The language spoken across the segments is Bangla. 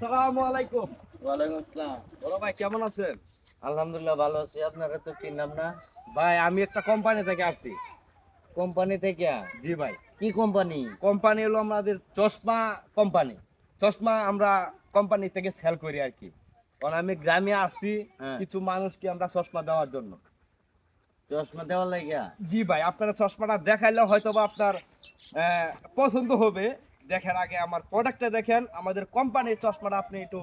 আসসালামু আলাইকুম। ওয়ালাইকুম আসসালাম। বড় ভাই কেমন আছেন? আলহামদুলিল্লাহ ভালো আছি। আপনারা তো চিনলাম না? ভাই আমি একটা কোম্পানি থেকে আসছি। কোম্পানি থেকে? জি ভাই। কি কোম্পানি কোম্পানি হলো আমাদের চশমা কোম্পানি চশমা আমরা কোম্পানি থেকে সেল করি আর কি। কারণ আমি গ্রামে আসছি হ্যাঁ। কিছু মানুষকে আমরা চশমা দেওয়ার জন্য। চশমা দেওয়ার লাগিয়া? জি ভাই আপনারা চশমাটা দেখাইলে হয়তো বা আপনার পছন্দ হবে। দেখেন আগে আমার প্রোডাক্টটা দেখেন আমাদের কোম্পানির চশমাটা আপনি একটু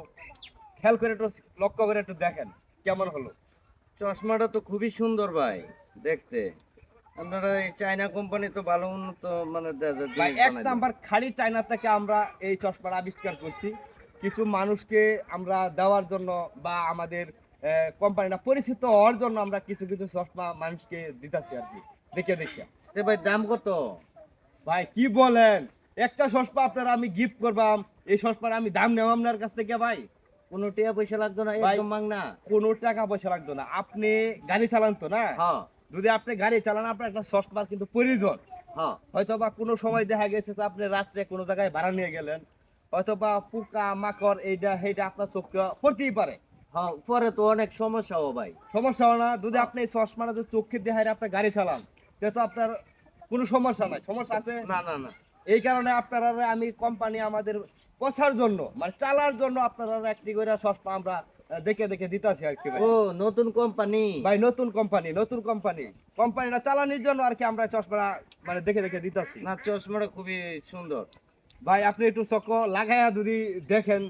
খেয়াল করে একটু লক্ষ্য করে একটু দেখেন কেমন হলো? চশমাটা তো খুবই সুন্দর ভাই দেখতে। আপনারা এই চায়না কোম্পানি তো ভালো উন্নত মানে ভাই এক নাম্বার খালি চায়না থেকে আমরা এই চশমাটা আবিষ্কার করছি। কিছু মানুষকে আমরা দেওয়ার জন্য বা আমাদের কোম্পানিটা পরিচিত হওয়ার জন্য আমরা কিছু কিছু চশমা মানুষকে দিতেছি আর কি। দেখে দেখে। ভাই দাম কত? ভাই কি বলেন? একটা চশমা আপনার আমি গিফট করবাম। এই চশমার আমি দাম নেব আপনার কাছ থেকে ভাই। কোনো টাকা পয়সা লাগতো না একদম মাংনা। কোনো টাকা পয়সা লাগতো না। আপনি গাড়ি চালান তো না? যদি আপনি গাড়ি চালান আপনার একটা চশমার কিন্তু প্রয়োজন। হ্যাঁ হয়তো বা কোনো সময় দেখা গেছে যে আপনি রাত্রে কোনো জায়গায় ভাড়া নিয়ে গেলেন। হয়তো বা পোকা মাকড় এইটা সেইটা আপনার চোখে পড়তেই পারে। পরে তো অনেক সমস্যা হবে ভাই। সমস্যা না। যদি আপনি এই চশমাটা চোখে দেখায় আপনি গাড়ি চালান তো আপনার কোনো সমস্যা নাই। সমস্যা আছে? না না না। এই কারণে আপনারা আমি কোম্পানি আমাদের পচার জন্য মানে চালার জন্য আপনারা একটি করে চশমা আমরা দেখে দেখে দিতেছি আর কি ও নতুন কোম্পানি ভাই নতুন কোম্পানি নতুন কোম্পানি কোম্পানিটা চালানোর জন্য আর কি আমরা চশমাটা মানে দেখে দেখে দিতেছি। না চশমাটা খুবই সুন্দর। ভাই আপনি একটু চক্র লাগাইয়া যদি দেখেন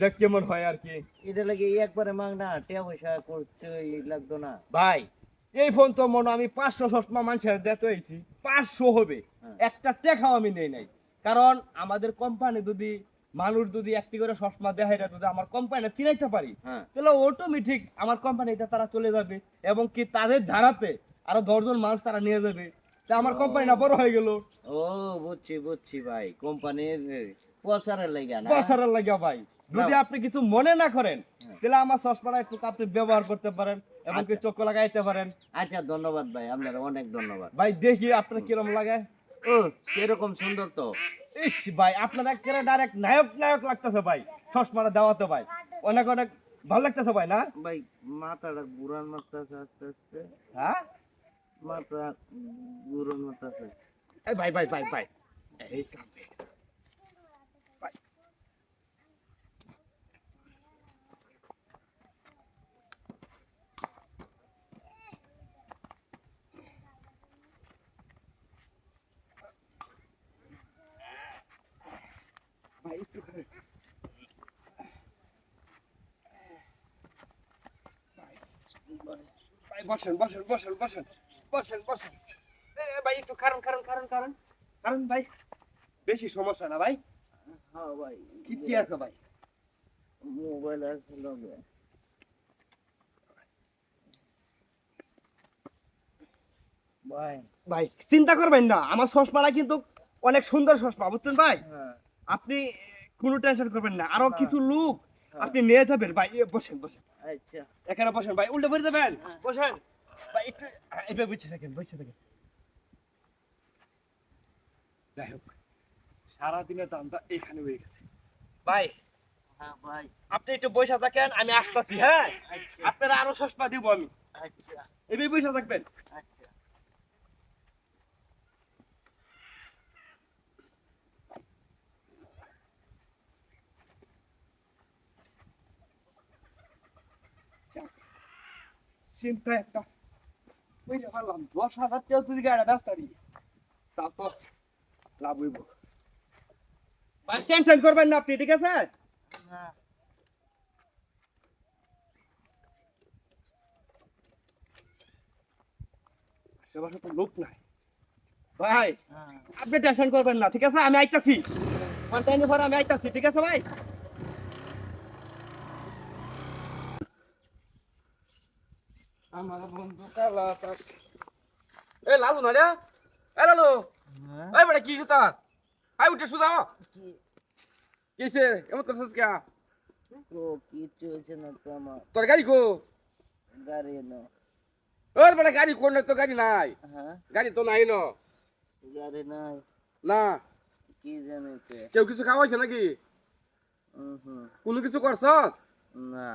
যে কেমন হয় আর কি। এটা লাগে একবারে মাংনা টাকা পয়সা করতে লাগতো না। ভাই এই ফোন তো মনে আমি পাঁচশো চশমা মানুষের দিতে হয়েছি। পাঁচশো হবে। হ্যাঁ। একটা টেকাও আমি নেই নাই। কারণ আমাদের কোম্পানি যদি মানুষ যদি একটি করে চশমা দেখায় যদি আমার কোম্পানিটা চিনাইতে পারি। হ্যাঁ। তাহলে অটোমেটিক আমার কোম্পানিতে তারা চলে যাবে এবং কি তাদের ধারাতে আরও দশজন মানুষ তারা নিয়ে যাবে। তা আমার। কোম্পানিটা বড় হয়ে গেল। ও বুঝছি বুঝছি ভাই। কোম্পানির প্রচারের লাগা না? বছরের লাগিয়া ভাই। যদি আপনি কিছু মনে না করেন হ্যাঁ। তাহলে আমার চশমাটা একটু আপনি ব্যবহার করতে পারেন। এবং কি আচ্ছা। চোখ লাগাইতে পারেন। আচ্ছা ধন্যবাদ ভাই আপনার অনেক ধন্যবাদ। ভাই দেখি আপনার কিরম লাগে। ও সেরকম সুন্দর তো। ইস ভাই আপনার একেবারে ডাইরেক্ট নায়ক নায়ক লাগতেছে ভাই। চশমাটা দেওয়াতে ভাই। অনেক অনেক ভালো লাগতেছে ভাই না? ভাই মাথাটা ঘুরান মারতেছে আস্তে আস্তে। হ্যাঁ? মাথা ঘুরান মারতেছে। ভাই ভাই ভাই ভাই। এই কাম বসেন বসেন বসেন বসেন বসেন বসেন। ভাই একটু কারণ কারণ কারণ কারণ কারণ ভাই। বেশি সমস্যা না ভাই? হ্যাঁ ভাই। কি কি আছে ভাই? মোবাইল আছে লগে। ভাই। ভাই চিন্তা করবেন না আমার চশমাটা কিন্তু অনেক সুন্দর চশমা বুঝছেন ভাই? হ্যাঁ। আপনি কোনো টেনশন করবেন না আরও কিছু লোক হ্যাঁ। আপনি নিয়ে যাবেন। ভাই এ, বসেন বসেন। আচ্ছা। এখানে বসেন ভাই? উল্টো দেবেন। হ্যাঁ। বসেন। ভাই একটু এবার এভাবে বসে থাকেন বসে থাকেন। যাই হোক সারাদিনের দামটা এখানে হয়ে গেছে। ভাই হ্যাঁ আপনি একটু বৈশা থাকেন আমি আসতেছি হ্যাঁ? আচ্ছা। আপনারা আরও সস্তা দিব আমি। আচ্ছা। এভাবে বৈশা থাকবেন। আচ্ছা। চিন্তা একটা। যে ভাবলাম দশ হাজার টাকা যদি গাড়ি ব্যস্ত লাভ হইব। ভাই টেনশন করবেন না আপনি ঠিক আছে? আশেপাশে তো লোক নাই। ভাই হ্যাঁ। আপনি টেনশন করবেন না ঠিক আছে? আমি আইতাছি। কন্টাইনের পরে আমি আইতাছি ঠিক আছে ভাই? আমার বন্ধু কালা এ লালু না রে? এ লালু। হ্যাঁ? এই বেটা কি তার? আই উঠে কি? কিসে এমন করছিস কে কো কিছু হয়েছে না তো আমার। তোর গাড়ি কো। গাড়ি না। ওর বেটা গাড়ি কোন তো গাড়ি নাই। হ্যাঁ? গাড়ি তো নাই ন। গাড়ি নাই। না। কি জানিতে কেউ কিছু খাওয়াইছে নাকি? হুম। কোনো কিছু করছ? না।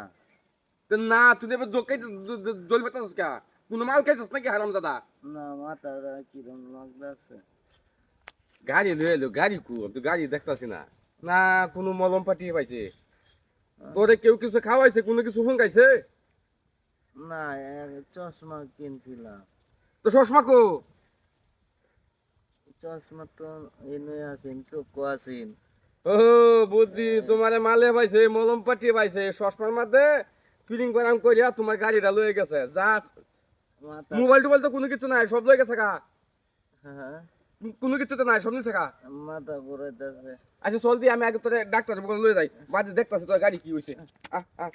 না তুই এবার জোকে জল বেতাছিস কা কোনো মাল খাইছিস নাকি হারাম দাদা? না মাথাটা কিরম লাগতেছে গাড়ি লয়ে এলো গাড়ি কু তুই গাড়ি দেখতাছি না। না কোনো মলম পাঠিয়ে পাইছে। তোরে কেউ কিছু খাওয়াইছে কোনো কিছু হুঙ্গাইছে না চশমা কিনছিলাম। তো চশমা কো? চশমা তো এনে আছেন চোখও আছেন ও বুঝছি তোমারে মালে পাইছে মলম পাঠিয়ে পাইছে চশমার মধ্যে? ফিলিং করাম করিয়া তোমার গাড়িটা লয়ে গেছে। যা মোবাইল টোবাইল তো কোনো কিছু নাই সব লয়ে গেছে কা হ্যাঁ। কোনো কিছু তো নাই সব নিছে কা মাথা ঘুরাইতেছে। আচ্ছা চল দিয়ে আমি আগে তোরে ডাক্তারের বলে লয়ে যাই। বাদে দেখতাছি তোর গাড়ি কি হইছে। আহ আহ।